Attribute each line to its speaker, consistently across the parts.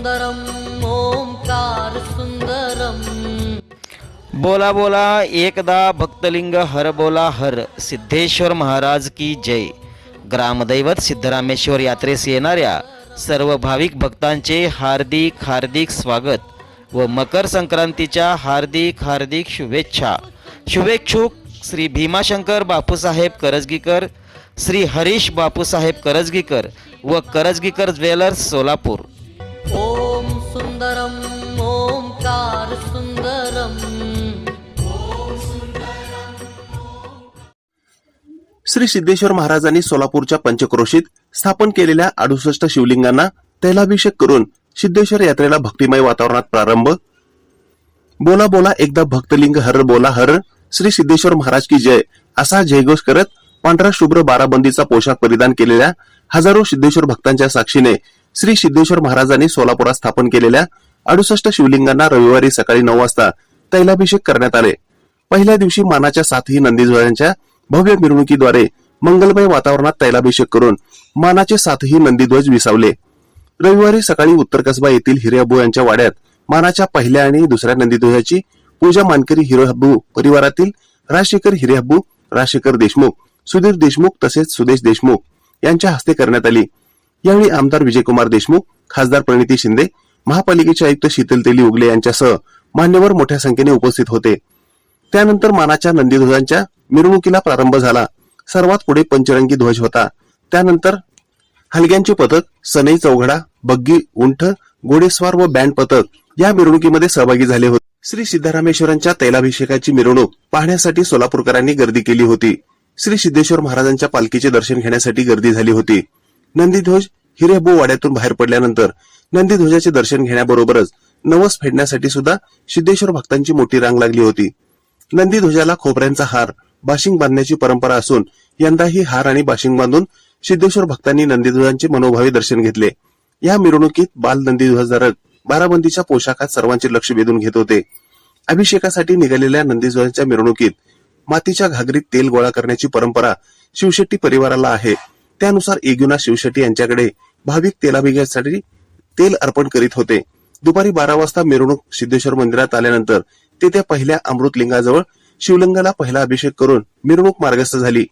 Speaker 1: सुंदरम ओंकार सुंदरम।
Speaker 2: बोला बोला एकदा भक्तलिंग हर बोला हर। सिद्धेश्वर महाराज की जय। ग्रामदैवत सिद्धरामेश्वर यात्रेस येणाऱ्या सर्व भाविक भक्तांचे हार्दिक हार्दिक स्वागत व मकर संक्रांतीच्या हार्दिक हार्दिक शुभेच्छा. शुभेच्छुक श्री भीमाशंकर बापूसाहेब करजगीकर श्री हरीश बापूसाहेब करजगीकर व करजगीकर ज्वेलर्स सोलापूर.
Speaker 3: श्री सिद्धेश्वर महाराजांनी सोलापूरच्या पंचक्रोशीत स्थापन केलेल्या अडुसष्ट शिवलिंगांना तैलाभिषेक करून सिद्धेश्वर यात्रेला भक्तिमय वातावरणात प्रारंभ. बोला बोला एकदा भक्तलिंग हर बोला हर. श्री सिद्धेश्वर महाराज की जय. असा जयघोष करत पांढरा शुभ्र बाराबंदीचा पोशाख परिधान केलेल्या हजारो सिद्धेश्वर भक्तांच्या साक्षीने श्री सिद्धेश्वर महाराजांनी सोलापुरात स्थापन केलेल्या अडुसष्ट शिवलिंगांना रविवारी सकाळी नऊ वाजता तैलाभिषेक करण्यात आले. पहिल्या दिवशी मानाच्या सातही नंदीध्वजांच्या भव्य मिरवणुकीद्वारे मंगलमय वातावरणात तैलाभिषेक करून मानाचे सातही नंदीध्वज विसावले. रविवारी सकाळी उत्तर कसबा येथील हिरेअबू यांच्या वाड्यात मानाच्या पहिल्या आणि दुसऱ्या नंदीध्वजाची पूजा मानकरी हिरेअबू परिवारातील राजशेखर हिरेअबू राजशेखर देशमुख सुधीर देशमुख तसेच सुदेश देशमुख यांच्या हस्ते करण्यात आली. यावेळी आमदार विजयकुमार देशमुख खासदार प्रणिती शिंदे महापालिकेचे आयुक्त शीतल तेली उगले यांच्यासह मान्यवर मोठ्या संख्येने उपस्थित होते. त्यानंतर मानाच्या नंदीध्वजांच्या मिरवणुकीला प्रारंभ झाला. सर्वात पुढे पंचरंगी ध्वज होता. त्यानंतर हलग्यांचे पथक सनई चौघडा बग्गी उंठ घोडेस्वार व बँड पथक या मिरवणुकीमध्ये सहभागी झाले होते. श्री सिद्धरामेश्वरांच्या तैलाभिषेकाची मिरवणूक पाहण्यासाठी सोलापूरकरांनी गर्दी केली होती. श्री सिद्धेश्वर महाराजांच्या पालखीचे दर्शन घेण्यासाठी गर्दी झाली होती. नंदीध्वज हिरेबो वाड्यातून बाहेर पडल्यानंतर नंदीध्वजाचे दर्शन घेण्याबरोबरच नवस फेडण्यासाठी सुद्धा सिद्धेश्वर भक्तांची मोठी रांग लागली होती. नंदीध्वजाला खोबऱ्यांचा हार बाशिंग बांधण्याची परंपरा असून यंदाही हार आणि बाशिंग बांधून सिद्धेश्वर भक्तांनी नंदीध्वजांचे मनोभावी दर्शन घेतले. या मिरवणुकीत बाल नंदीध्वजधारक बाराबंदीच्या पोशाखात सर्वांचे लक्ष वेधून घेत होते. अभिषेकासाठी निघालेल्या नंदीध्वजांच्या मिरवणुकीत मातीच्या घागरीत तेल गोळा करण्याची परंपरा शिवशेट्टी परिवाराला आहे. त्यानुसार एग्युना शिवशेट्टी यांच्याकडे भाविक तेलाभिषेकासाठी तेल अर्पण करीत होते. दुपारी बारा वाजता मिरवणूक सिद्धेश्वर मंदिरात आल्यानंतर ते त्या पहिल्या अमृतलिंगाजवळ शिवलिंगाला पहिला अभिषेक करून मिरवणूक मार्गस्थ झाली.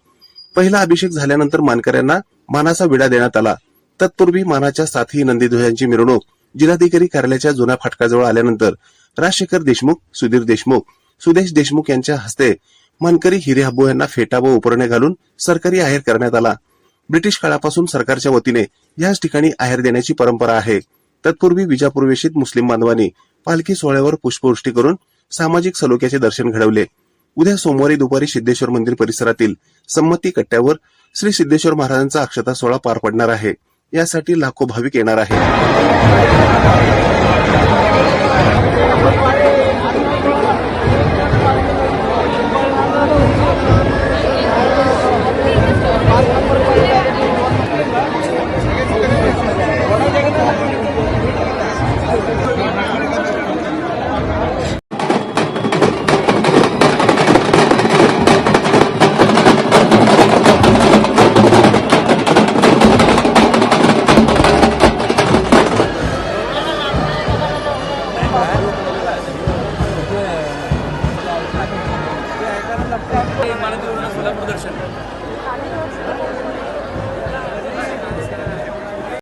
Speaker 3: पहिला अभिषेक झाल्यानंतर मानकऱ्यांना मानाचा विडा देण्यात आला. तत्पूर्वी मानाच्या सातही नंदीध्वजांची मिरवणूक जिल्हाधिकारी कार्यालयाच्या जुन्या फाटकाजवळ आल्यानंतर राजशेखर देशमुख सुधीर देशमुख सुदेश देशमुख यांच्या हस्ते मानकरी हिरे हब्बू यांना फेटा व उपरणे घालून सरकारी आहेर करण्यात आला. ब्रिटिश काळापासून सरकारच्या वतीने याच ठिकाणी आहेर देण्याची परंपरा आहे. तत्पूर्वी विजापूरवेशीत मुस्लिम बांधवांनी पालखी सोहळ्यावर पुष्पवृष्टी करून सामाजिक सलोख्याचे दर्शन घडवले. उद्या सोमवारी दुपारी सिद्धेश्वर मंदिर परिसरातील संमती कट्ट्यावर श्री सिद्धेश्वर महाराजांचा अक्षता सोहळा पार पडणार आहे. यासाठी लाखो भाविक येणार आहेत. माननीय प्रदर्शन